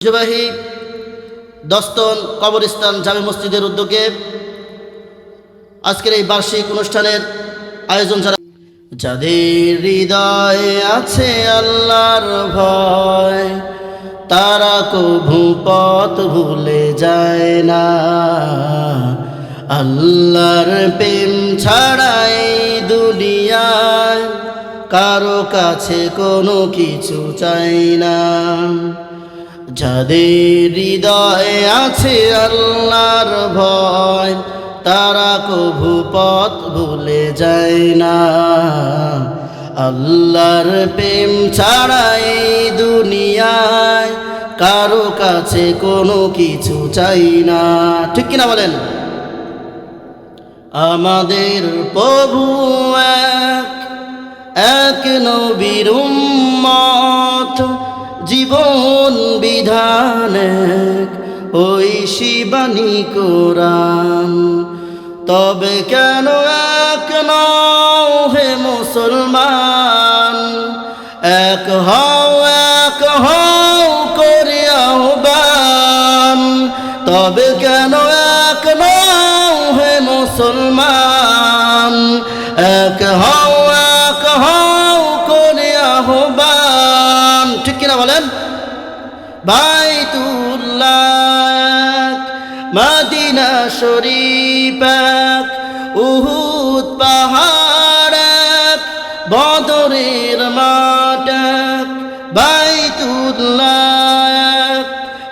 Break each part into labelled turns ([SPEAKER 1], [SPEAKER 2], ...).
[SPEAKER 1] ঐতিহ্যবাহী দস্তন কবরস্থান জামে মসজিদের উদ্যোগে আজকের এই বার্ষিক অনুষ্ঠানের আয়োজন যারা যাদের হৃদয়ে আছে আল্লাহর ভয়, তারা কভু পথ ভুলে যায় না। আল্লাহর প্রেম ছাড়াই দুনিয়ায় কারও কাছে কোনো কিছু চাই না। যাদের হৃদয়ে আছে আল্লাহর ভয়, তারা কভু পথ ভুলে যায় না। আল্লাহর প্রেম ছাড়াই দুনিয়ায় কারও কাছে কোনো কিছু চাই না। ঠিক কিনা বলেন? আমাদের প্রভু এক এক নবীর উম্মত। জীবন বিধান ওই শিবানী কোরআন। তবে কেন এক নও হে মুসলমান? এক, উহুদ পাহাড়াক বদরের মাটাক এক, মাদিনা এক,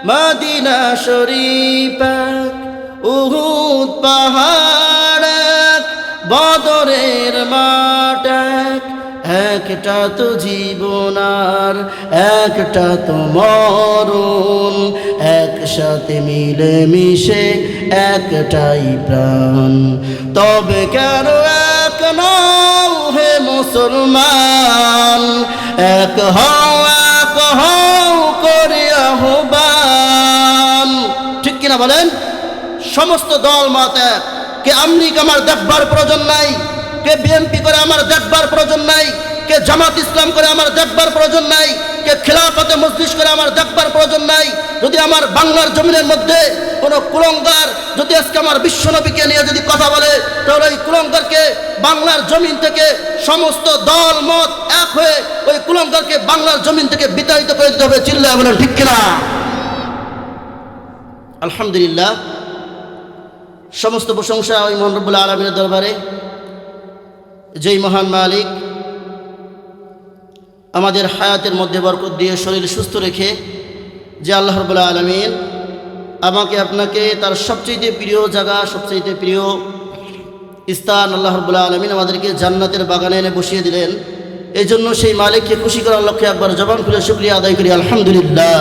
[SPEAKER 1] মদিনা শরীফ এক, উহুদ পাহাড়াক বদরের মাঠ একটা তো জীবনার একটা তো মরণ। একসাথে মিলে মিশে একটাই প্রাণ। তবে কেন এক নও হে মুসলমান? এক হও এক হও করে আহ্বান। ঠিক কিনা বলেন? সমস্ত দল মত এক। কে আমলিক আমার দেখবার প্রয়োজন নাই। কে বিএনপি করে আমার দেখবার প্রয়োজন নাই, কে জামাত ইসলাম করে আমার দেখবার প্রয়োজন নাই, কে খেলাফতে মজলিস করে আমার দেখবার প্রয়োজন নাই, যদি আমার বাংলার জমিনের মধ্যে কোনো কুলঙ্গার যদি আজকে আমার বিশ্বনবীকে নিয়ে যদি কথা বলে, তাহলে ওই কুলঙ্গারকে বাংলার জমিন থেকে সমস্ত দল, মত এক হয়ে ওই কুলঙ্গারকে বাংলার জমিন থেকে বিতাড়িত করে দিতে হবে চিল্লা বলেন ঠিক কিনা? আলহামদুলিল্লাহ, সমস্ত প্রশংসা ওই মহানবুল্লাহ আলমিনের দরবারে। যেই মহান মালিক আমাদের হায়াতের মধ্যে বরকত দিয়ে শরীর সুস্থ রেখে যে আল্লাহ রবুল্লাহ আলমিন আমাকে আপনাকে তার সবচেয়ে প্রিয় জায়গা, সবচেয়ে প্রিয় স্থান আল্লাহ রবুল্লাহ আলমিন আমাদেরকে জান্নাতের বাগানে এনে বসিয়ে দিলেন। এই জন্য সেই মালিককে খুশি করার লক্ষ্যে একবার জবান খুলে শুক্রিয়া আদায় করি, আলহামদুলিল্লাহ।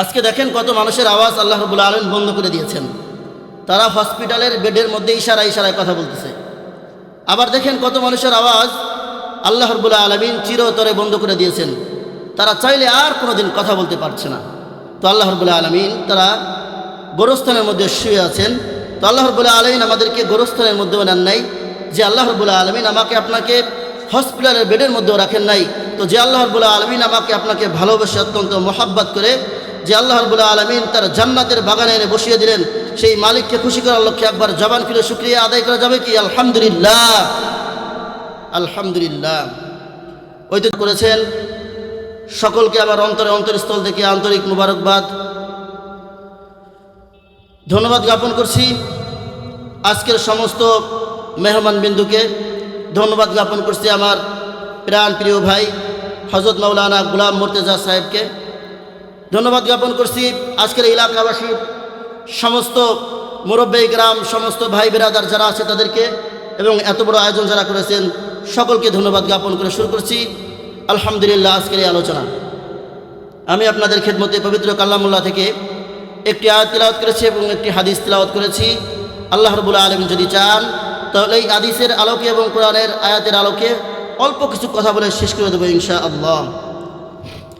[SPEAKER 1] আজকে দেখেন কত মানুষের আওয়াজ আল্লাহ রবুল্লা আলম বন্ধ করে দিয়েছেন। তারা হসপিটালের বেডের মধ্যে ইশারা ইশারায় কথা বলতেছে। আবার দেখেন কত মানুষের আওয়াজ। আল্লাহ রবুল্লা আলমিন চিরতরে বন্ধ করে দিয়েছেন। তারা চাইলে আর কোনো দিন কথা বলতে পারছে না। তো আল্লাহ রবুল্লা আলমিন তারা গোরস্থানের মধ্যে শুয়ে আছেন। তো আল্লাহ রবুল্লা আলমিন আমাদেরকে গোরস্থানের মধ্যেও নেন নাই। যে আল্লাহ রবুল্লা আলমিন আমাকে আপনাকে হসপিটালের বেডের মধ্যেও রাখেন নাই। তো যে আল্লাহ রবুল্লা আলমিন আমাকে আপনাকে ভালোবেসে অত্যন্ত মোহাব্বত করে যে আল্লাহ রবুল্লা আলমিন তার জান্নাতের বাগানে এনে বসিয়ে দিলেন, সেই মালিককে খুশি করার লক্ষ্যে একবার জবান খুলে শুক্রিয়া আদায় করা যাবে কি? আলহামদুলিল্লাহ। আলহামদুলিল্লাহ। ওই তো করেছেন। সকলকে আমার অন্তরে অন্তরস্থল থেকে আন্তরিক মুবারকবাদ। ধন্যবাদ জ্ঞাপন করছি আজকের সমস্ত মেহমান বিন্দুকে। ধন্যবাদ জ্ঞাপন করছি আমার প্রাণ প্রিয় ভাই হজরত মৌলানা গুলাম মোর্তেজা সাহেবকে। ধন্যবাদ জ্ঞাপন করছি আজকের এলাকাবাসীর সমস্ত মুরব্বী গ্রাম, সমস্ত ভাই বেরাদার যারা আছে তাদেরকে এবং এত বড় আয়োজন যারা করেছেন, সকলকে ধন্যবাদ জ্ঞাপন করে শুরু করছি। আলহামদুলিল্লাহ, আজকের এই আলোচনা। আমি আপনাদের খেদমতে পবিত্র কাল্লামুল্লাহ থেকে একটি আয়াত তিলাওয়াত করেছি এবং একটি হাদিস তিলাওয়াত করেছি। আল্লাহ রবুল্লা আলম যদি চান, তাহলে এই হাদিসের আলোকে এবং কোরআনের আয়াতের আলোকে অল্প কিছু কথা বলে শেষ করে দেবো ইনশা আল্লাহ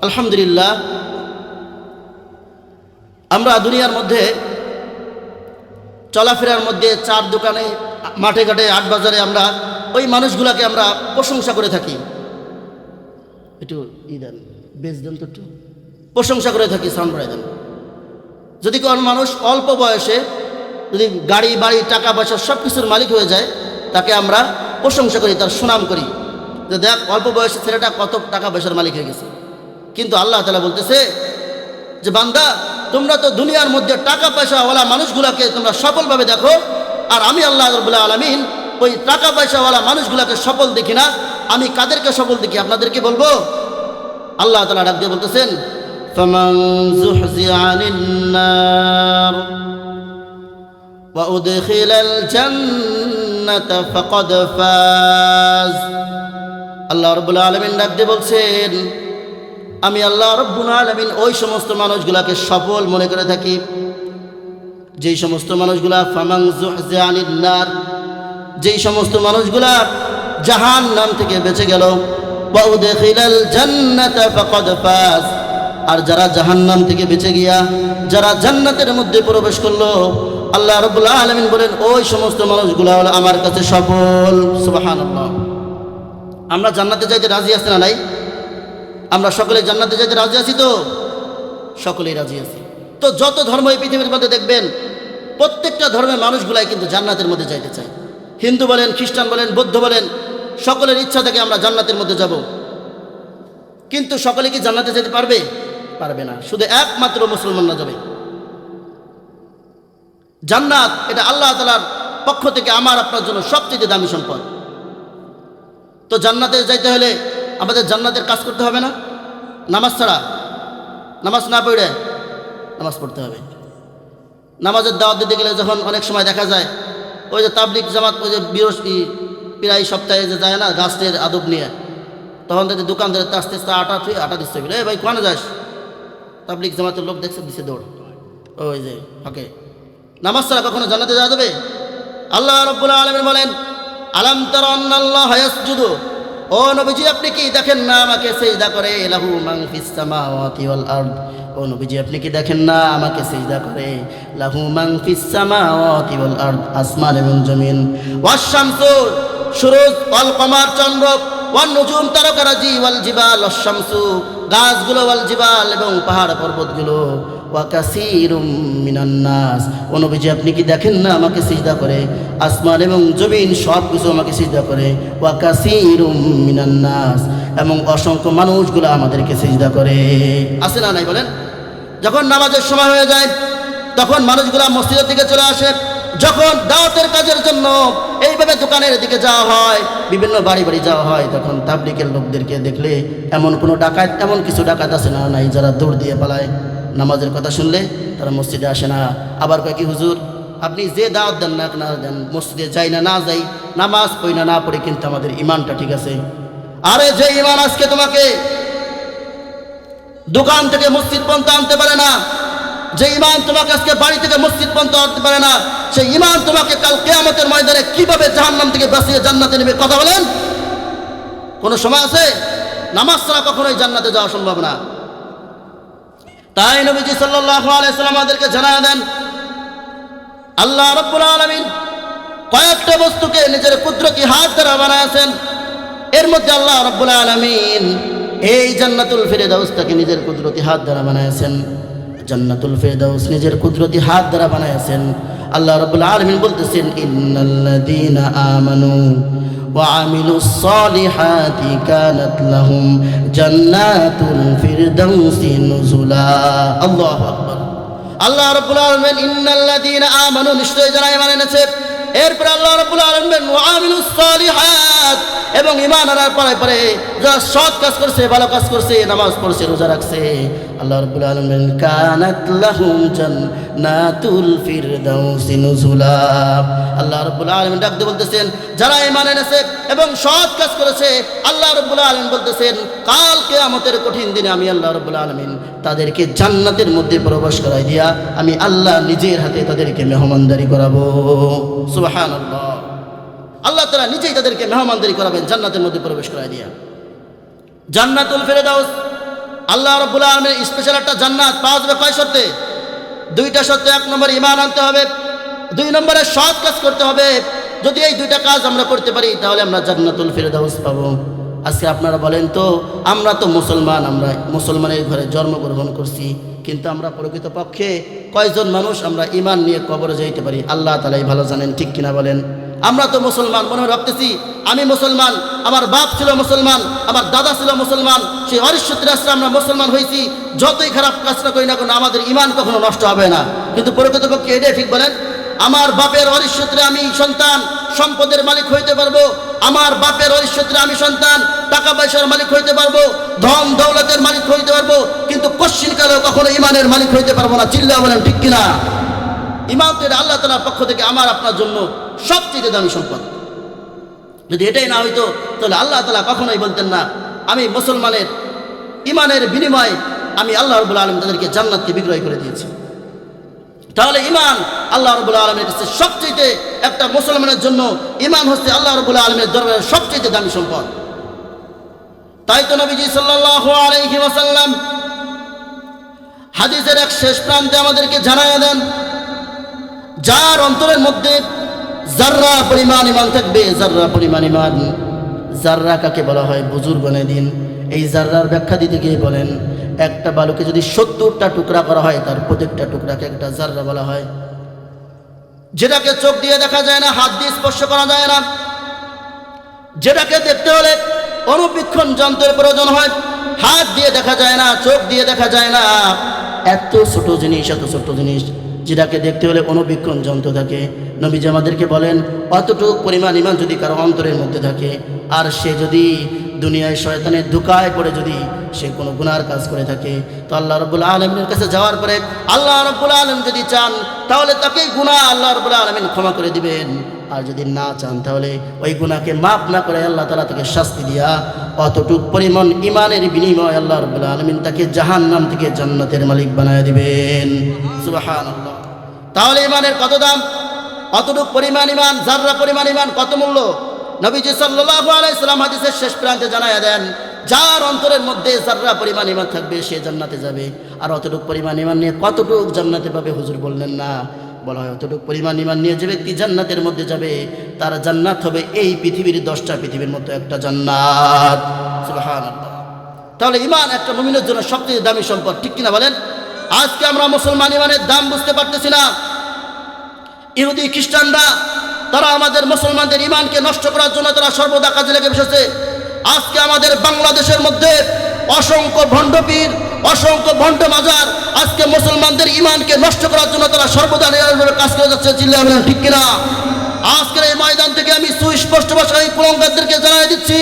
[SPEAKER 1] আলহামদুলিল্লাহ আমরা দুনিয়ার মধ্যে চলাফেরার মধ্যে চার দোকানে, মাঠে ঘাটে, আট বাজারে আমরা ওই মানুষগুলাকে আমরা প্রশংসা করে থাকি। একটু ই দেন দেন তো একটু। প্রশংসা করে থাকি, সাউন্ড দেন। যদি কোনো মানুষ অল্প বয়সে যদি গাড়ি, বাড়ি, টাকা পয়সা সব কিছুর মালিক হয়ে যায়, তাকে আমরা প্রশংসা করি, তার সুনাম করি। যে দেখ, অল্প বয়সে ছেলেটা কত টাকা পয়সার মালিক হয়ে গেছে। কিন্তু আল্লাহ তালা বলতেছে যে বান্দা তোমরা তো দুনিয়ার মধ্যে টাকা পয়সাওয়ালা মানুষগুলোকে তোমরা সফলভাবে দেখো আর আমি আল্লাহ রবুল্লাহ আলমিন ওই টাকা পয়সাওয়ালা মানুষগুলোকে সফল দেখি না আমি কাদেরকে সফল দেখি আপনাদেরকে বলবো আল্লাহ তালা ডাক দিয়ে বলতেছেন فمن زحزح عن النار وأدخل الجنة فقد فاز আল্লাহ রব্বুল আলমিন ডাক দিয়ে বলছেন আমি আল্লাহ রব্বুল আলমিন ওই সমস্ত মানুষগুলাকে সফল মনে করে থাকি। যেই সমস্ত মানুষগুলা ফামাং যেই সমস্ত মানুষগুলা জাহান নাম থেকে বেঁচে গেল আর যারা জাহান নাম থেকে বেঁচে গিয়া, যারা জান্নাতের মধ্যে প্রবেশ করল, আল্লাহ রব্বুল আলমিন বলেন, ওই সমস্ত মানুষগুলা হলো আমার কাছে সফল। সুবহানাল্লাহ। আমরা জান্নাতে যাইতে রাজি আছি না নাই? আমরা সকলে জান্নাতে যাইতে রাজি আছি তো? সকলেই রাজি আছি। তো যত ধর্ম এই পৃথিবীর মধ্যে দেখবেন, প্রত্যেকটা ধর্মের মানুষগুলাই কিন্তু জান্নাতের মধ্যে যাইতে চায়। হিন্দু বলেন, খ্রিস্টান বলেন, বৌদ্ধ বলেন, সকলের ইচ্ছা থেকে আমরা জান্নাতের মধ্যে যাব। কিন্তু সকলে কি জান্নাতে যেতে পারবে? পারবে না। শুধু একমাত্র মুসলমানরা যাবে। জান্নাত, এটা আল্লাহ তালার পক্ষ থেকে আমার, আপনার জন্য সবচেয়ে দামি সম্পদ। তো জান্নাতে যাইতে হলে আমাদের জান্নাতের কাজ করতে হবে না? নামাজ ছাড়া। নামাজ না পড়ে নামাজ পড়তে হবে। নামাজের দাওয়াত দিতে গেলে যখন অনেক সময় দেখা যায়, ওই যে তাবলিক জামাত, ওই যে বৃহস্পতি প্রায় সপ্তাহে যে যায় না গাছের আদব নিয়ে, তখন তাদের দোকান ধরে আস্তে আস্তে আটা থুই আটা দিচ্ছে এ ভাই, কোয়ানে যাস? তাবলিক জামাতের লোক দেখছে, দিছে দৌড়। ওই যে ওকে নামাজ ছাড়া কখনো জানাতে যাওয়া যাবে? আল্লাহ রব্বুল আলমিন বলেন, আলাম তার আল্লাহ হায়াসজুদু ও নবীজি, আপনি কি দেখেন না আমাকে সেজদা করে? লাহু মাং ফিস সামাওয়াতি ওয়াল আরদ। ও নবীজি, আপনি কি দেখেন না আমাকে সেজদা করে? লাহু মাং ফিস সামাওয়াতি ওয়াল আরদ, আসমান এবং জমিন। ওয়াস শামসু সুরজ ওয়াল কমার চন্দ্র ওয়ান নুজুম তারকারাজি ওয়াল জিবাল শামসু গাছগুলো ওয়াল জিবাল এবং পাহাড় পর্বতগুলো। মিনান্নাস ও নবীজি, আপনি কি দেখেন না আমাকে সিজদা করে? আসমান এবং জমিন সব কিছু আমাকে সিজদা করে। ওয়াকাসিরুম মিনান্নাস এবং অসংখ্য মানুষগুলো আমাদেরকে সিজদা করে। আছে না নাই বলেন? যখন নামাজের সময় হয়ে যায়, তখন মানুষগুলা মসজিদের দিকে চলে আসে। যখন দাওয়াতের কাজের জন্য এইভাবে দোকানের দিকে যাওয়া হয়, বিভিন্ন বাড়ি বাড়ি যাওয়া হয়, তখন তাবলিকের লোকদেরকে দেখলে এমন কোনো ডাকাত, এমন কিছু ডাকাত আছে না, নাই, যারা দৌড় দিয়ে পালায়। নামাজের কথা শুনলে তারা মসজিদে আসে না। আবার কয় কি, হুজুর, আপনি যে দাওয়াত দেন না না দেন মসজিদে যাই না না যাই, নামাজ পড়ি না না পড়ি, কিন্তু আমাদের ইমানটা ঠিক আছে। আরে যে ইমান আজকে তোমাকে দোকান থেকে মসজিদ পর্যন্ত আনতে পারে না যে ইমান তোমাকে আজকে বাড়ি থেকে মসজিদ পর্যন্ত আনতে পারে না, সেই ইমান তোমাকে কাল কেয়ামতের ময়দানে কীভাবে জাহান্নাম থেকে বাঁচিয়ে জান্নাতে নেবে কথা বলেন? কোনো সময় আছে? নামাজ ছাড়া কখনোই জান্নাতে যাওয়া সম্ভব না। তাই নবীজি আলাইহি আমাদেরকে জানা দেন, আল্লাহ রাব্বুল আলামিন কয়েকটা বস্তুকে নিজের কুদরতি হাত দ্বারা বানায়াছেন এর মধ্যে আল্লাহ রাব্বুল আলামিন এই জান্নাতুল ফেরদাউসটাকে নিজের কুদরতি হাত দ্বারা বানায়াছেন জান্নাতুল ফেরদাউস নিজের কুদরতি হাত দ্বারা বানাইছেন আল্লাহ রাব্বুল আলামিন বলতেছেন, ইন্নাল্লাযীনা আমানু ওয়া আমিলুস সালিহাতি কানাত লাহুম জান্নাতুল ফিরদাউসি নুজুলা। আল্লাহু আকবার। আল্লাহ রাব্বুল আলামিন ইন্নাল্লাযীনা আমানু নিশ্চয় যারা ঈমান এনেছে। এরপর আল্লাহ রাব্বুল আলামিন ওয়া আমিলুস এবং ইমান আনার পরে পরে যারা সৎ কাজ করছে, ভালো কাজ করছে, নামাজ পড়ছে, রোজা রাখছে। আল্লাহ রাব্বুল আলামিন কানাত লাহুম জান্নাতুল ফিরদাউসি নুজুলা। আল্লাহ রাব্বুল আলামিন ডাক দিয়ে বলতেছেন, যারা ঈমান এনেছে এবং সৎ কাজ করেছে, আল্লাহ রাব্বুল আলামিন বলতেছেন, কাল কিয়ামতের কঠিন দিনে আমি আল্লাহ রাব্বুল আলামিন তাদেরকে জান্নাতের মধ্যে প্রবেশ করাই দিয়া, আমি আল্লাহ নিজের হাতে তাদেরকে মেহমানদারি করাবো। সুবহানাল্লাহ। আল্লাহ তারা নিজেই তাদেরকে মেহমানদারি করাবেন, জান্নাতের মধ্যে প্রবেশ করাই দিয়া। জান্নাতুল ফেরেদাউস, আল্লাহ রব্বুল আলমের স্পেশাল একটা জান্নাত পাওয়া যাবে কয় শর্তে। দুইটা শর্তে এক নম্বর ইমান আনতে হবে, দুই নম্বরে সৎ কাজ করতে হবে। যদি এই দুইটা কাজ আমরা করতে পারি, তাহলে আমরা জান্নাতুল ফেরদাউস পাবো। আজকে আপনারা বলেন তো, আমরা তো মুসলমান, আমরা মুসলমানের ঘরে জন্মগ্রহণ করছি। কিন্তু আমরা প্রকৃতপক্ষে কয়জন মানুষ আমরা ইমান নিয়ে কবরে যাইতে পারি? আল্লাহ তালাই ভালো জানেন, ঠিক কিনা বলেন? আমরা তো মুসলমান, মনে ভাবতেছি আমি মুসলমান, আমার বাপ ছিল মুসলমান, আমার দাদা ছিল মুসলমান, সেই অরিশ্বতের আশ্রয় আমরা মুসলমান হয়েছি, যতই খারাপ কাজটা করি না কোনো, আমাদের ইমান কখনো নষ্ট হবে না। কিন্তু প্রকৃতপক্ষে এটাই ঠিক বলেন, আমার বাপের অরিশ্বত্রে আমি সন্তান সম্পদের মালিক হইতে পারব, আমার বাপের অরিশ্বত্রে আমি সন্তান, টাকা পয়সার মালিক হইতে পারব, ধন দৌলতের মালিক হইতে পারব, কিন্তু কশ্চিন কালেও কখনো ইমানের মালিক হইতে পারব না। চিল্লা বলেন, ঠিক কিনা? ইমান তো এটা আল্লাহ তালার পক্ষ থেকে আমার, আপনার জন্য সবচেয়ে দামি সম্পদ। যদি এটাই না হইতো, তাহলে আল্লাহ তালা কখনোই বলতেন না, আমি মুসলমানের ইমানের বিনিময়ে আমি আল্লাহ রবুল আলম তাদেরকে জান্নাতকে বিক্রয় করে দিয়েছি। তাহলে ইমান আল্লাহ রবুল আলমের কাছে সবচেয়ে একটা মুসলমানের জন্য ইমান হচ্ছে আল্লাহ রবুল আলমের দরবারের সবচেয়ে দামি সম্পদ। তাই তো নবীজি সাল্লাহ হাদিসের এক শেষ প্রান্তে আমাদেরকে জানায় দেন, যার অন্তরের মধ্যে জাররা পরিমাণ ইমান থাকবে জাররা পরিমাণ ইমান জাররা কাকে বলা হয় বুজুর্গ দিন এই জাররার ব্যাখ্যা দিতে গিয়ে বলেন একটা বালুকে যদি সত্তরটা টুকরা করা হয়, তার প্রত্যেকটা টুকরাকে একটা জাররা বলা হয়। যেটাকে চোখ দিয়ে দেখা যায় না, হাত দিয়ে স্পর্শ করা যায় না। যেটাকে দেখতে হলে অনুবীক্ষণ যন্ত্রের প্রয়োজন হয়। হাত দিয়ে দেখা যায় না, চোখ দিয়ে দেখা যায় না। এত ছোট জিনিস, এত ছোট জিনিস, যেটাকে দেখতে হলে অনুবীক্ষণ যন্ত্র থাকে। নবীজি আমাদেরকে বলেন, অতটুকু পরিমাণ ইমান যদি কারও অন্তরের মধ্যে থাকে, আর সে যদি দুনিয়ায় শয়তানের ধোকায় পড়ে যদি সে কোনো গুনার কাজ করে থাকে, তো আল্লাহ রব্বুল আলমিনের কাছে যাওয়ার পরে আল্লাহ রব্বুল আলম যদি চান, তাহলে তাকে গুনাহ আল্লাহ রব্বুল আলমিন ক্ষমা করে দিবেন। আর যদি না চান, তাহলে ওই গুণাকে মাফ না করে আল্লাহ তালা তাকে শাস্তি দিয়া অতটুক পরিমাণ ইমানের বিনিময় আল্লাহ রব্বুল আলমিন তাকে জাহান নাম থেকে জান্নাতের মালিক বানায় দিবেন। সুবাহান তাহলে ইমানের কত দাম? অতটুক পরিমাণ ইমান জাররা পরিমাণ ইমান কত মূল্য? নবীজি সাল্লাল্লাহু আলাইহি সাল্লাম হাদিসের শেষ প্রান্তে জানায়া দেন, যার অন্তরের মধ্যে জাররা পরিমাণ ইমান থাকবে, সে জান্নাতে যাবে। আর অতটুক পরিমাণ ইমান নিয়ে কতটুক জান্নাতে পাবে হুজুর বললেন না। বলা হয় অতটুক পরিমাণ ইমান নিয়ে যে ব্যক্তি জান্নাতের মধ্যে যাবে, তার জান্নাত হবে এই পৃথিবীর দশটা পৃথিবীর মতো একটা জান্নাত। তাহলে ইমান একটা মুমিনের জন্য সবচেয়ে দামি সম্পদ, ঠিক কিনা বলেন? আজকে আমরা মুসলমান ইমানের দাম বুঝতে পারতেছি না। ইহুদি, খ্রিস্টানরা তারা আমাদের মুসলমানদের ইমানকে নষ্ট করার জন্য তারা সর্বদা কাজে লেগে বসেছে। আজকে আমাদের বাংলাদেশের মধ্যে অসংখ্য ভণ্ডপীর, অসংখ্য ভণ্ড মাজার আজকে মুসলমানদের ইমানকে নষ্ট করার জন্য তারা সর্বদা কাজ করে যাচ্ছে বলেন, ঠিক কিনা? আজকের এই ময়দান থেকে আমি সুস্পষ্ট ভাষায় কুলঙ্গারদেরকে জানাই দিচ্ছি।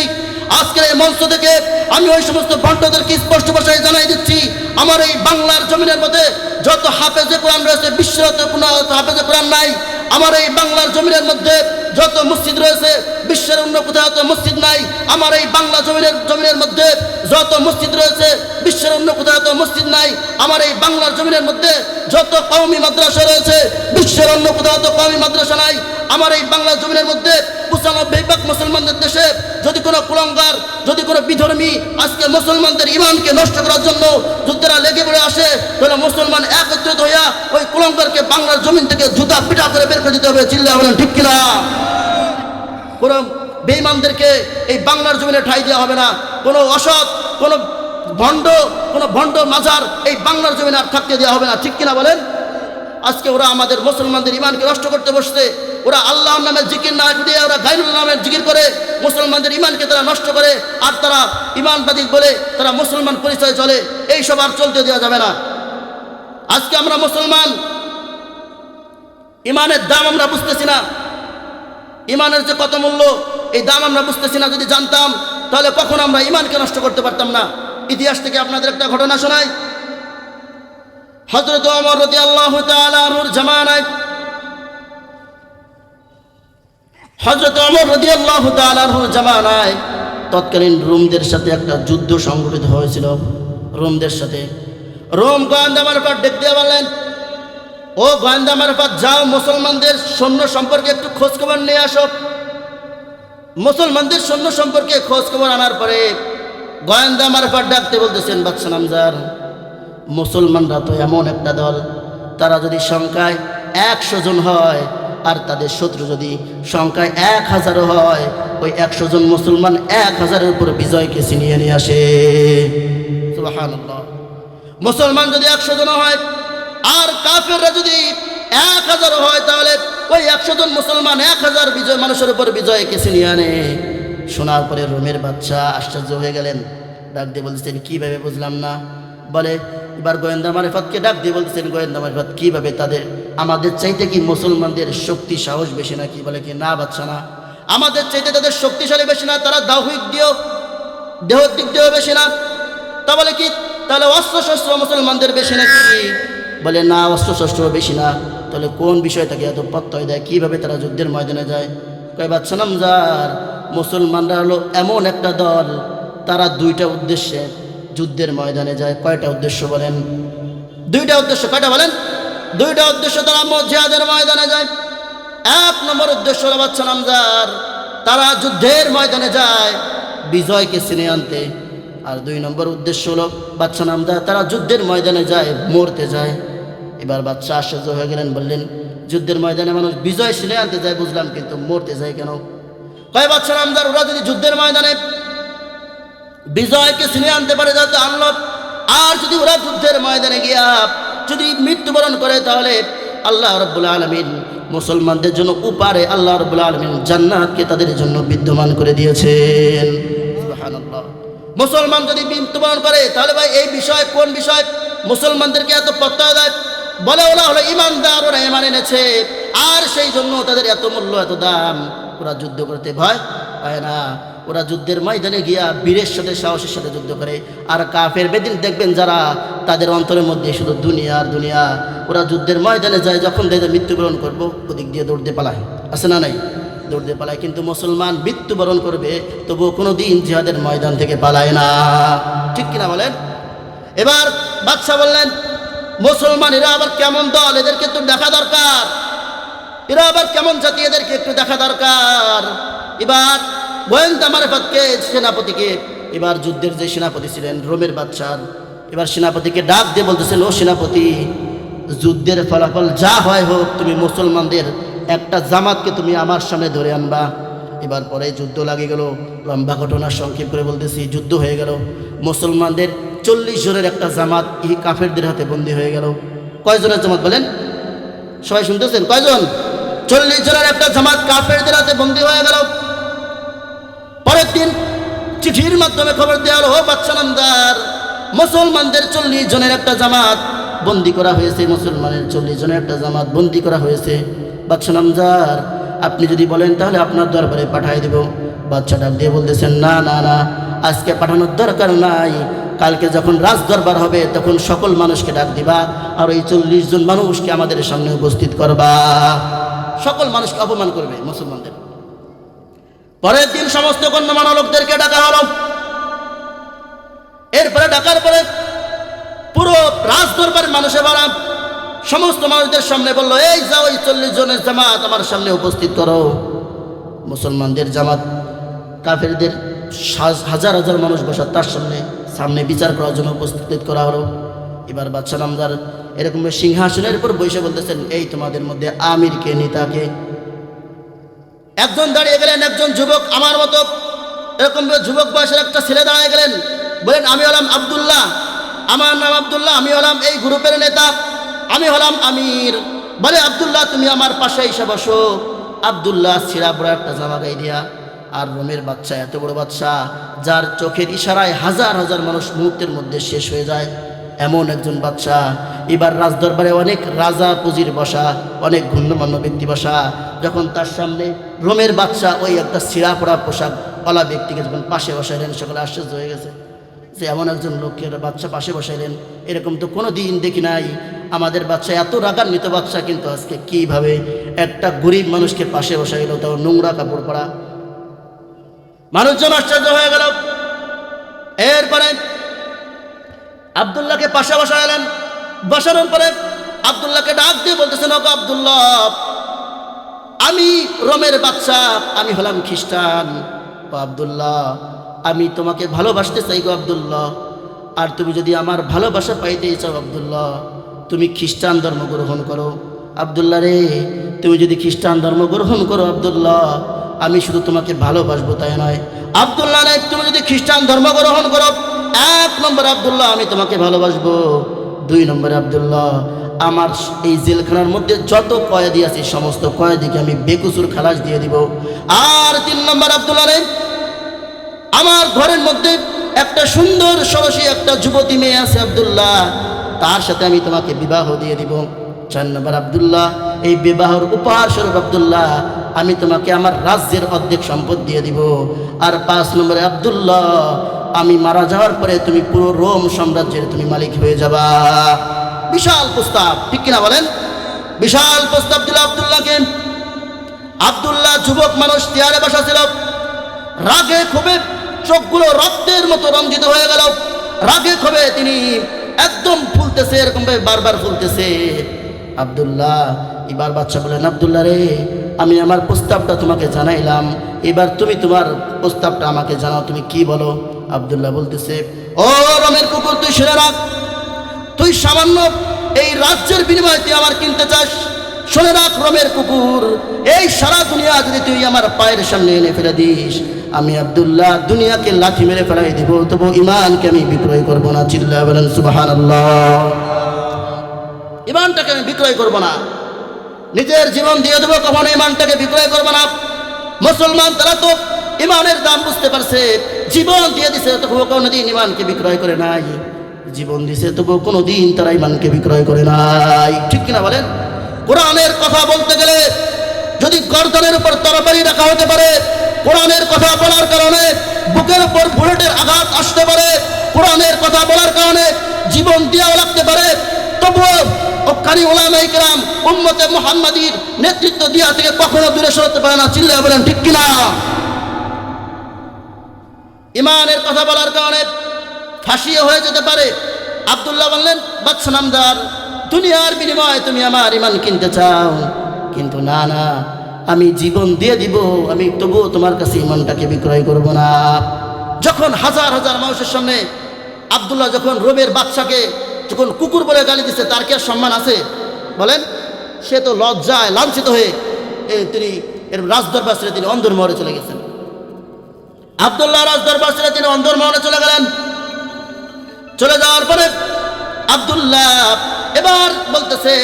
[SPEAKER 1] আজকের এই মঞ্চ থেকে আমি ওই সমস্ত ভণ্ডদেরকে স্পষ্ট ভাষায় জানাই দিচ্ছি। আমার এই বাংলার জমিনের মধ্যে যত হাফেজে কোরআন রয়েছে বিশ্বের কোনো হাফেজে কোরআন নাই। আমার এই বাংলার জমিনের মধ্যে যত মসজিদ রয়েছে, বিশ্বের অন্য কোথাও তো মসজিদ নাই। আমার এই বাংলা জমিনের জমিনের মধ্যে যত মসজিদ রয়েছে, বিশ্বের অন্য কোথাও তো মসজিদ নাই। আমার এই বাংলার জমিনের মধ্যে যত কওমি মাদ্রাসা রয়েছে, বিশ্বের অন্য কোথাও তো কওমি মাদ্রাসা নাই। আমার এই বাংলা জমিনের মধ্যে পঁচানব্বই মুসলমানদের দেশে যদি কোনো কুলঙ্গার, যদি কোনো বিধর্মী আজকে মুসলমানদের ইমানকে নষ্ট করার জন্য যুদ্ধেরা লেগে পড়ে আসে, তাহলে মুসলমান একত্রিত হইয়া ওই কুলঙ্গারকে বাংলার জমিন থেকে জুতা পিটা করে বের করে দিতে হবে। চিল্লা বলেন, ঠিক কিনা? কোনো বেইমানদেরকে এই বাংলার জমিনে ঠাই দেওয়া হবে না। কোনো অসৎ, কোনো ভণ্ড কোনো ভণ্ড মাজার এই বাংলার জমিনে আর থাকতে দেওয়া হবে না। ঠিক কিনা বলেন? আজকে ওরা আমাদের মুসলমানদের ইমানকে নষ্ট করতে বসছে। ওরা আল্লাহর নামের জিকির না দিয়ে ওরা গাইনুল নামের জিকির করে, মুসলমানদের ইমানকে তারা নষ্ট করে, আর তারা ইমানবাদী বলে তারা মুসলমান পরিচয় চলে। এই সব আর চলতে দেওয়া যাবে না। আজকে আমরা মুসলমান ইমানের দাম আমরা বুঝতেছি না। ইমানের যে কত মূল্য, এই দাম আমরা বুঝতেছি না, যদি জানতাম, তাহলে কখন আমরা ইমানকে নষ্ট করতে পারতাম না। ইতিহাস থেকে আপনাদের একটা ঘটনা শোনাই। হজরত অমর রদি আল্লাহ জামানায় হজরত অমর রদি আল্লাহ জামানায় তৎকালীন রোমদের সাথে একটা যুদ্ধ সংঘটিত হয়েছিল। রোমদের সাথে। রোম মারফত ডেক দিয়ে বললেন ও গোয়েন্দা মারফত, যাও মুসলমানদের সৈন্য সম্পর্কে একটু খোঁজ খবর নিয়ে আসো। মুসলমানদের সৈন্য সম্পর্কে খোঁজ খবর আনার পরে গোয়েন্দা মারফত ডাকতে বলতেছেন, বাদশা নামজার, মুসলমানরা তো এমন একটা দল, তারা যদি সংখ্যায় একশো জন হয়, আর তাদের শত্রু যদি সংখ্যায় এক হাজারও হয়, ওই একশো জন মুসলমান এক হাজারের উপর বিজয়কে ছিনিয়ে নিয়ে আসে। মুসলমান যদি একশো জন হয় আর কাফেররা যদি এক হাজার হয়, তাহলে ওই একশো জন মুসলমান এক হাজার বিজয় মানুষের উপর বিজয়কে নিয়ে আনে। শোনার পরে রোমের বাচ্চা আশ্চর্য হয়ে গেলেন। ডাক দিয়ে বলতেছেন, কীভাবে বুঝলাম না? বলে, এবার গোয়েন্দা মারেফাতকে ডাক দিয়ে বলতেছেন, গোয়েন্দা মারেফাত, কীভাবে তাদের, আমাদের চাইতে কি মুসলমানদের শক্তি, সাহস বেশি না কি বলে কি, না বাচ্চা না। আমাদের চাইতে তাদের শক্তিশালী বেশি না, তারা দাহিক দিয়েও দেহ দিক দিয়েও বেশি না। তা বলে কি, তাহলে অস্ত্র শস্ত্র মুসলমানদের বেশি নাকি? বলে, না অস্ত্র শস্ত্র বেশি না। তাহলে কোন বিষয়টাকে এত প্রত্যয় দেয়? কীভাবে তারা যুদ্ধের ময়দানে যায়? কয় বাচ্চা নামজার মুসলমানরা হলো এমন একটা দল। তারা দুইটা উদ্দেশ্যে যুদ্ধের ময়দানে যায়। কয়টা উদ্দেশ্য বলেন? দুইটা উদ্দেশ্য। কয়টা বলেন? দুইটা উদ্দেশ্য তারা জিহাদের ময়দানে যায়। এক নম্বর উদ্দেশ্য হলো বাচ্চা নামজার তারা যুদ্ধের ময়দানে যায়, বিজয়কে ছিনে আনতে। আর দুই নম্বর উদ্দেশ্য হলো বাচ্চা নামদার তারা যুদ্ধের ময়দানে যায়, মরতে যায়। এবার বাচ্চা আশ্চর্য হয়ে গেলেন, বললেন, যুদ্ধের ময়দানে মানুষ বিজয় ছিনে আনতে যায়, বুঝলাম, কিন্তু মরতে যায় কেন? কয় বাচ্চা নামদার ওরা যদি যুদ্ধের ময়দানে বিজয়কে ছিনে আনতে পারে যাতে আনলো আর যদি ওরা যুদ্ধের ময়দানে গিয়া যদি মৃত্যুবরণ করে, তাহলে আল্লাহ রব্বুল আলমিন মুসলমানদের জন্য উপারে আল্লাহ রব্বুল আলমিন জান্নাতকে তাদের জন্য বিদ্যমান করে দিয়েছেন। মুসলমান যদি মৃত্যুবরণ করে, তাহলে ভাই, এই বিষয় কোন বিষয় মুসলমানদেরকে এত প্রত্যয় দেয় বলে ওরা হলো ইমানদার, ওরা ইমান এনেছে। আর সেই জন্য তাদের এত মূল্য, এত দাম। ওরা যুদ্ধ করতে ভয় পায় না। ওরা যুদ্ধের ময়দানে গিয়া বীরের সাথে, সাহসের সাথে যুদ্ধ করে। আর কাফের বেদিন দেখবেন যারা তাদের অন্তরের মধ্যে শুধু দুনিয়া আর দুনিয়া। ওরা যুদ্ধের ময়দানে যায়, যখন দেখে মৃত্যুবরণ করব, ওদিক দিয়ে দৌড়তে পালায়। আছে না নাই? দৌড়তে পালায়। কিন্তু মুসলমান মৃত্যুবরণ করবে, তবুও কোনো দিন জিহাদের ময়দান থেকে পালায় না। ঠিক কিনা বলেন? এবার বাদশাহ বললেন মুসলমান এরা আবার কেমন দল? এদেরকে একটু দেখা দরকার। এরা আবার কেমন জাতি? এদেরকে একটু দেখা দরকার। এবার গোয়েন্দা মারেফতকে সেনাপতিকে, এবার যুদ্ধের যে সেনাপতি ছিলেন, রোমের বাদশার এবার সেনাপতিকে ডাক দিয়ে বলতেছেন, ও সেনাপতি, যুদ্ধের ফলাফল যা হয় হোক, তুমি মুসলমানদের একটা জামাতকে তুমি আমার সামনে ধরে আনবা। এবার পরে যুদ্ধ লাগে গেল। লম্বা ঘটনা সংক্ষেপ করে বলতেছি, যুদ্ধ হয়ে গেল। মুসলমানদের চল্লিশ জনের একটা জামাত, এই কাফেরদের হাতে বন্দী হয়ে গেল। কয়জনের জামাত বলেন? সবাই শুনতেছেন? কয়জন? চল্লিশ জনের একটা জামাত কাফেরদের হাতে বন্দী হয়ে গেল। পরের দিন চিঠির মাধ্যমে খবর দেওয়া হলো, "ও বাচ্চা নামদার, মুসলমানদের চল্লিশ জনের একটা জামাত বন্দি করা হয়েছে, মুসলমানের চল্লিশ জনের একটা জামাত বন্দি করা হয়েছে। বাচ্চা নামদার আপনি যদি বলেন, তাহলে আপনার দরবারে পাঠিয়ে দেব। বাচ্চা ডাক দিয়ে বলতেছেন, না না না, আজকে পাঠানোর দরকার নাই। কালকে যখন রাজ দরবার হবে, তখন সকল মানুষকে ডাক দিবা আর ওই চল্লিশ জন মানুষকে আমাদের সামনে উপস্থিত করবা। সকল মানুষকে অপমান করবে মুসলমানদের। পরের দিন সমস্ত গণ্যমান্য লোকদেরকে ডাকা হলো। এরপরে ডাকার পরে পুরো রাজ দরবারের মানুষে বাড়া সমস্ত মানুষদের সামনে বলল, এই যাও এই চল্লিশ জনের জামাত আমার সামনে উপস্থিত করো। মুসলমানদের জামাত, কাফেরদের হাজার হাজার মানুষ বসা তার সামনে সামনে বিচার করার জন্য উপস্থিত করা হলো। এবার বাদশাহ নামদার এরকম সিংহাসনের উপর বসে বলতেছেন, এই তোমাদের মধ্যে আমির আমিরকে নেতাকে একজন দাঁড়িয়ে গেলেন, একজন যুবক, আমার মতো এরকম যুবক বয়সের একটা ছেলে দাঁড়িয়ে গেলেন। বলেন, আমি হলাম আবদুল্লাহ, আমার নাম আবদুল্লাহ, আমি হলাম এই গ্রুপের নেতা। হলাম আমির। বলে, আবদুল্লাহ, তুমি আমার পাশে এসে বসো। আব্দুল্লাহ ছিঁড়া বড় একটা জামা গাই দিয়া, আর রোমের বাচ্চা, এত বড় বাচ্চা, যার চোখের ইশারায় হাজার হাজার মানুষ মুহূর্তের মধ্যে শেষ হয়ে যায়, এমন একজন বাচ্চা। এবার রাজদরবারে অনেক রাজা পুজির বসা, অনেক গণ্যমান্য ব্যক্তি বসা, যখন তার সামনে রোমের বাচ্চা, ওই একটা ছিঁড়া পড়া পোশাক ওলা ব্যক্তিকে যখন পাশে বসাইলেন, সকলে আশ্চর্য হয়ে গেছে যে, এমন একজন একটা বাচ্চা পাশে বসাইলেন। এরকম তো কোনো দিন দেখি নাই। আমাদের বাচ্চা, এত রাগান্বিত বাচ্চা কিন্তু আজকে কীভাবে একটা গরিব মানুষকে পাশে বসা বসাইল তাও নোংরা কাপড় পরা। মানুষজন আশ্চর্য হয়ে গেল। এরপরে আবদুল্লাহকে পাশে বসা বসালেন বসানোর পরে আবদুল্লাহকে ডাক দিয়ে বলতেছেন, ওগো আবদুল্লাহ, আমি রোমের বাচ্চা, আমি হলাম খ্রিস্টান। ও আবদুল্লাহ, আমি তোমাকে ভালোবাসতে চাই গো আবদুল্লাহ। আর তুমি যদি আমার ভালোবাসা পাইতে চাও আবদুল্লাহ তুমি খ্রিস্টান ধর্ম গ্রহণ করো। আবদুল্লাহ রে, তুমি যদি খ্রিস্টান ধর্ম গ্রহণ করো আবদুল্লাহ, আমি শুধু তোমাকে ভালোবাসবো তাই নয়। আবদুল্লাহ রে, তুমি যদি খ্রিস্টান ধর্ম গ্রহণ করো, এক নম্বর আবদুল্লাহ, আমি তোমাকে ভালোবাসবো। দুই নম্বর আবদুল্লাহ, আমার এই জেলখানার মধ্যে যত কয়েদি আছে সমস্ত কয়েদিকে আমি বেকুসুর খালাস দিয়ে দিব। আর তিন নম্বর আবদুল্লাহ রে, আমার ঘরের মধ্যে একটা সুন্দর সরসী একটা যুবতী মেয়ে আছে আবদুল্লাহ। তার সাথে আমি তোমাকে বিবাহ দিয়ে দিব। চার নম্বর আবদুল্লাহ, এই বিবাহর উপহার স্বরূপ আবদুল্লাহ, আমি তোমাকে আমার রাজ্যের অর্ধেক সম্পদ দিয়ে দিব। আর পাঁচ নম্বরে আবদুল্লাহ, আমি মারা যাওয়ার পরে তুমি পুরো রোম সাম্রাজ্যের তুমি মালিক হয়ে যাবা। বিশাল প্রস্তাব, ঠিক কিনা বলেন? বিশাল প্রস্তাব দিল আবদুল্লাহকে। আবদুল্লাহ যুবক মানুষ, চেয়ারে বসা ছিল। রাগে ক্ষোভে চোখগুলো রক্তের মতো রঞ্জিত হয়ে গেল। রাগে ক্ষোভে তিনি একদম ফুলতেছে, এরকম ভাবে বারবার ফুলতেছে। আবদুল্লাহ, এবার বাচ্চা বলেন, আবদুল্লাহ রে, আমি আমার প্রস্তাবটা তোমাকে জানাইলাম। এবার তুমি তোমার প্রস্তাবটা আমাকে জানাও, তুমি কি বলো? আবদুল্লাহ বলতেছে, ও রমের কুকুর, তুই শুনে রাখ। তুই সামান্য এই রাজ্যের বিনিময়ে তুই আমার কিনতে চাস। শুনে রাখ রমের কুকুর। এই সারা দুনিয়া যদি তুই আমার পায়ের সামনে এনে ফেলে দিস, আমি আব্দুল্লাহ দুনিয়াকে লাথি মেরে ফেলাই দিব, তবু ইমানকে আমি বিক্রয় করব না চিল্লা বলেন সুবাহান ইমানটাকে আমি বিক্রয় করব না। নিজের জীবন দিয়ে দেবো, কখনো ইমানটাকে বিক্রয় করব না। মুসলমান তারা তো ইমানের দাম বুঝতে পারছে। জীবন দিয়ে দিছে, তবুও কোনোদিন ইমানকে বিক্রয় করে নাই। জীবন দিছে, তবুও কোনোদিন তারা ইমানকে বিক্রয় করে নাই। ঠিক কিনা বলেন? কোরআনের কথা বলতে গেলে যদি গর্দনের উপর তরবারি রাখা হতে পারে, কোরআনের কথা বলার কারণে বুকের উপর বুলেটের আঘাত আসতে পারে, কোরআনের কথা বলার কারণে জীবন দেওয়া লাগতে পারে, তবুও অকারি ওলামাই কেরাম উম্মতে মোহাম্মদীর নেতৃত্ব দিয়া থেকে কখনো দূরে সরতে পারে না। চিল্লা বলেন, ঠিক কিনা? ইমানের কথা বলার কারণে ফাঁসিও হয়ে যেতে পারে। আবদুল্লাহ বললেন বাচ্চা নামদার দুনিয়ার বিনিময়ে তুমি আমার ইমান কিনতে চাও। কিন্তু না না, আমি জীবন দিয়ে দিব, আমি তবুও তোমার কাছে ইমানটাকে বিক্রয় করব না। যখন হাজার হাজার মানুষের সামনে আবদুল্লাহ যখন রোমের বাচ্চাকে যখন কুকুর বলে গালি দিচ্ছে তার কি আর সম্মান আছে? বলেন, সে তো লজ্জায় লাঞ্ছিত হয়ে তিনি এর রাজদরবার ছেড়ে তিনি অন্ধর মহরে চলে গেছেন। আবদুল্লাহ রাজদরবার ছেড়ে তিনি অন্ধর মহরে চলে গেলেন। চলে যাওয়ার পরে আবদুল্লাহ এবার বলতেছে,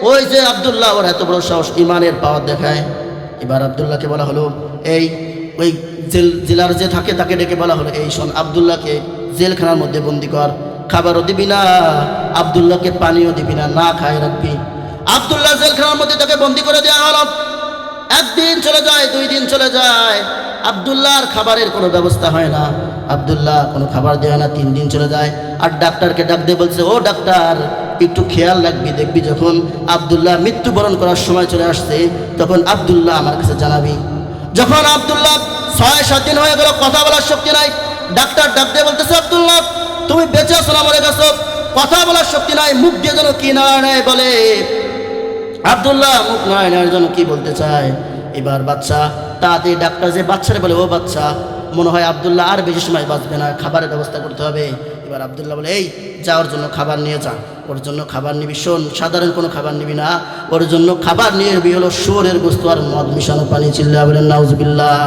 [SPEAKER 1] ওই যে আবদুল্লাহ, ওর এত বড় সাহস ইমানের পাওয়ার দেখায়। এবার আবদুল্লাহকে বলা হলো, এই, ওই জেল জেলার যে থাকে, তাকে ডেকে বলা হলো, এই শোন, আবদুল্লাহকে জেলখানার মধ্যে বন্দি কর। খাবারও দিবি না, আবদুল্লাহকে পানিও দিবি না না খায় রাখবি। আবদুল্লাহ জেলখানার মধ্যে তাকে বন্দি করে দেওয়া হলো। একদিন চলে যায়, দুই দিন চলে যায়। আবদুল্লাহর খাবারের কোনো ব্যবস্থা হয় না। আবদুল্লাহ কোনো খাবার দেয় না, তিন দিন চলে যায়। আর ডাক্তারকে ডাক দিয়ে বলছে, ও ডাক্তার, একটু খেয়াল রাখবি, দেখবি যখন আবদুল্লাহ মৃত্যুবরণ করার সময় চলে আসছে, তখন আবদুল্লাহ আমার কাছে জানাবি। যখন আবদুল্লাহ ছয়, সাত দিন হয়ে গেল, কথা বলার শক্তি নাই, ডাক্তার ডাক দিয়ে বলতেছে, আবদুল্লাহ, তুমি বেঁচে আসো না মরে গেছো? কথা বলার শক্তি নাই, মুখ দিয়ে যেন কি না নেয় বলে আবদুল্লাহ, মুখ নয় জন্য কি বলতে চায়? এবার বাচ্চা তাতে ডাক্তার যে বাচ্চারে বলে, ও বাচ্চা, মনে হয় আবদুল্লাহ আর বেশি সময় বাঁচবে না, খাবারের ব্যবস্থা করতে হবে। এবার আবদুল্লাহ বলে, এই, যা, ওর জন্য খাবার নিয়ে যা, ওর জন্য খাবার নিবি, শোন, সাধারণ কোনো খাবার নিবি না, ওর জন্য খাবার নিয়ে নিবি হলো শোরের গোস্ত আর মদ মিশানো পানি। চিল্লা বলেন, নাউজবিল্লাহ।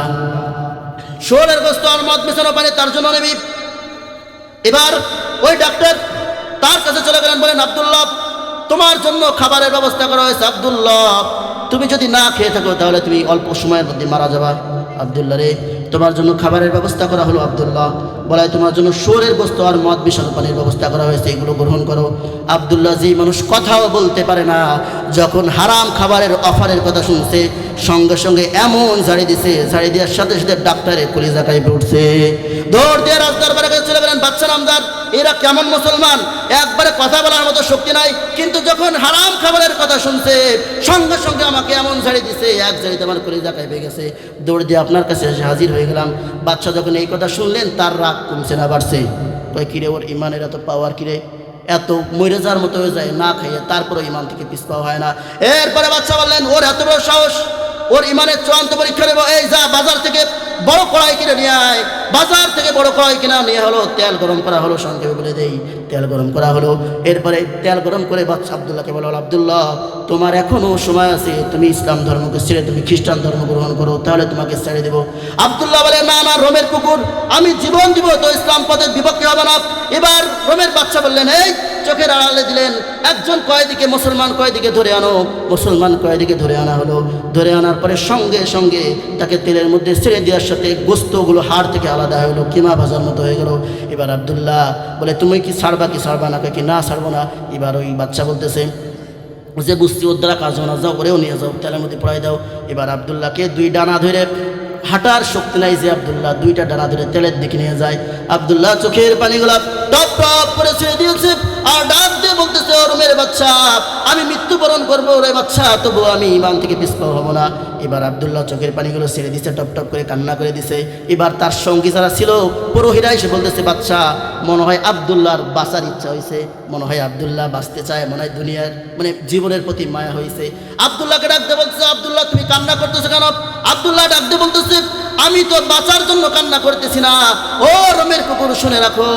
[SPEAKER 1] শোরের গোস্ত আর মদ মিশানো পানি তার জন্য নিবি। এবার ওই ডাক্তার তার কাছে চলে গেলেন বলেন, আবদুল্লাহ তোমার জন্য খাবারের ব্যবস্থা করা হয়েছে আবদুল্লাহ। তুমি যদি না খেয়ে থাকো, তাহলে তুমি অল্প সময়ের মধ্যে মারা যাবা। আবদুল্লাহ রে, তোমার জন্য খাবারের ব্যবস্থা করা হলো আবদুল্লাহ। বলায় তোমার জন্য সোরের বস্তু আর মদ মিশানো পানির ব্যবস্থা করা হয়েছে, এগুলো গ্রহণ করো। আবদুল্লাহ যে মানুষ কথাও বলতে পারে না, যখন হারাম খাবারের অফারের কথা শুনছে, সঙ্গে সঙ্গে এমন ঝাড়ি দিছে, ঝাড়ি দেওয়ার সাথে সাথে ডাক্তারের কলিজা কাইপে উঠছে। দৌড় দিয়ে রাজদার বাড়ি চলে গেলেন বাচ্চা নামদার। এরা কেমন মুসলমান? একবারে কথা বলার মতো শক্তি নাই, কিন্তু যখন হারাম খাবারের কথা শুনছে, সঙ্গে সঙ্গে আমাকে এমন ঝাড়ি দিছে, এক ঝাড়িতে আমার কলিজা কাইপে গেছে। দৌড় দিয়ে আপনার কাছে এসে হাজির হয়ে গেলাম। বাচ্চা যখন এই কথা শুনলেন, তার রাগ কমছে না, বাড়ছে। কয়, কিরে ওর ইমানের এত পাওয়ার কিরে? এত মরে যাওয়ার মতো হয়ে যায়, না খাইয়ে তারপরে ইমান থেকে পিস পাওয়া হয় না। এরপরে বাচ্চা বললেন, ওর এত বড় সাহস, ওর ইমানের চূড়ান্ত পরীক্ষা নেব। এই যা, বাজার থেকে বড় কড়াই কিনে নিয়ে আয়। বাজার থেকে বড় কড়াই কিনা নিয়ে হলো তেল গরম করা হলো, সঙ্গে বলে দেই, তেল গরম করা হলো। এরপরে তেল গরম করে বাচ্চা আবদুল্লাহকে বলো আবদুল্লাহ, তোমার এখনও সময় আছে, তুমি ইসলাম ধর্মকে ছেড়ে, তুমি খ্রিস্টান ধর্ম গ্রহণ করো, তাহলে তোমাকে ছেড়ে দেবো। আবদুল্লাহ বলে, না আমার রোমের কুকুর, আমি জীবন দিব, তো ইসলাম পথের বিপক্ষে হবে না। এবার রোমের বাচ্চা বললেন, এই চোখের আড়ালে দিলেন, একজন কয়েদিকে মুসলমান কয়েদিকে ধরে আনো, মুসলমান কয়েদিকে ধরে আনা হলো। ধরে আনার পরে সঙ্গে সঙ্গে তাকে তেলের মধ্যে ছেড়ে দেওয়ার সাথে গোস্তগুলো হাড় থেকে আলাদা হলো, কিমা ভাজার মতো হয়ে গেল। এবার আবদুল্লাহ বলে, তুমি কি ছাড়বা কি ছাড়বা না? কি, না, ছাড়বো না। এবার ওই বাচ্চা বলতেছে, যে বুঝছি, ওর দ্বারা কাজ না, যাও, ওরেও নিয়ে যাও, তেলের মধ্যে পড়াই দাও। এবার আবদুল্লাহকে দুই ডানা ধরে হাঁটার শক্তি নাই যে আবদুল্লাহ, দুইটা ডানা ধরে তেলের দিকে নিয়ে যায়। আবদুল্লাহ চোখের পানিগুলা আমি মৃত্যুবরণ করব রে বাচ্চা, তবু আমি ইমান থেকে পিছপা হব না। এবার আবদুল্লাহ চোখের পানিগুলো ছেড়ে দিছে, টপ টপ করে কান্না করে দিছে। এবার তার সঙ্গী যারা ছিল পুরোহিরা এসে বলতেছে, বাচ্চা, মনে হয় আবদুল্লাহর বাঁচার ইচ্ছা হয়েছে মনে হয় আবদুল্লাহ বাঁচতে চায়, মনে হয় দুনিয়ার মানে জীবনের প্রতি মায়া হয়েছে আবদুল্লাহকে ডাকতে বলতেছে, আবদুল্লাহ, তুমি কান্না করতেছো কেন? আবদুল্লাহ ডাকতে বলতেছে আমি তো বাঁচার জন্য কান্না করতেছি না। ও রমের কুকুর, শুনে রাখো,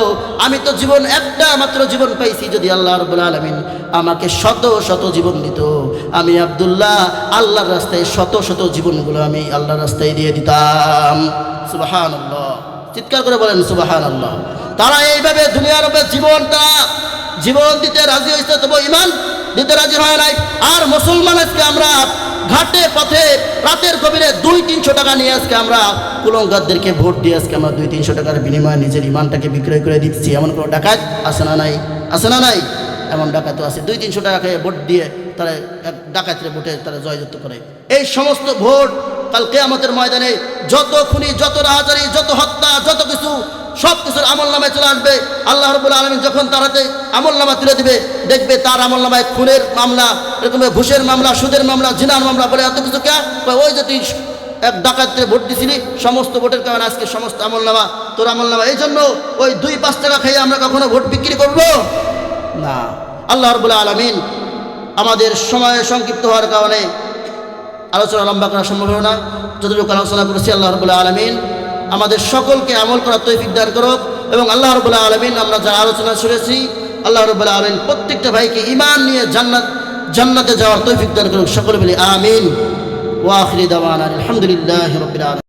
[SPEAKER 1] আমি তো জীবন, একটা মাত্র জীবন পাইছি যদি আল্লাহ রবুল আলমিন আমাকে শত শত জীবন দিত। আমি আবদুল্লাহ, আল্লাহর রাস্তায় শত শত জীবনগুলো আমি আল্লাহর রাস্তায় দিয়ে দিতাম। সুবাহান চিৎকার করে বলেন সুবাহান আল্লাহ তারা এইভাবে দুনিয়ার উপরে জীবনটা জীবন দিতে রাজি হয়েছে তবু ইমান দিতে রাজি হয় নাই। আর মুসলমান আজকে আমরা ঘাটে, পথে, রাতের গভীরে দুই তিনশো টাকা নিয়ে আজকে আমরা কুলঙ্গারদেরকে ভোট দিয়ে আজকে আমরা দুই তিনশো টাকার বিনিময়ে নিজের ইমানটাকে বিক্রয় করে দিচ্ছি। এমন কোনো ডাকাত আছে না নাই? আসে না নাই? এমন ডাকাতও আছে। দুই তিনশো টাকা খেয়ে ভোট দিয়ে তারা ডাকাতের ভোটে তারা জয়যুক্ত করে। এই সমস্ত ভোট কাল কেয়ামতের ময়দানে যত খুনি, যত রাহাজারি, যত হত্যা, যত কিছু সব কিছুর আমল নামায় চলে আসবে। আল্লাহ রবুল আলমিন যখন তার হাতে আমল নামা তুলে দিবে, দেখবে তার আমল নামায় খুনের মামলা, এরকম ঘুষের মামলা, সুদের মামলা, জিনার মামলা বলে এত কিছু কে? ওই যে তুই এক ডাকাতে ভোট দিছিলি, সমস্ত ভোটের কারণে আজকে সমস্ত আমল নামা, তোর আমল নামা, এই জন্য ওই দুই পাঁচ টাকা খেয়ে আমরা কখনো ভোট বিক্রি করব? না। আল্লাহ রবুল্লা আলমিন আমাদের সময় সংক্ষিপ্ত হওয়ার কারণে আলোচনা লম্বা করা সম্ভব না। যতটুকু আলোচনা করেছি আল্লাহ রবুল্লাহ আলমিন আমাদের সকলকে আমল করার তৈফিক দান করুক এবং আল্লাহ রবুল্লাহ আলমিন আমরা যা আলোচনা শুনেছি, আল্লাহ রবুল্লাহ আলমিন প্রত্যেকটা ভাইকে ইমান নিয়ে জান্নাত, জান্নাতে যাওয়ার তৈফিক দান করুক। সকলে মিলে আমিন। ওয়াখরি দাওয়ান আলহামদুলিল্লাহ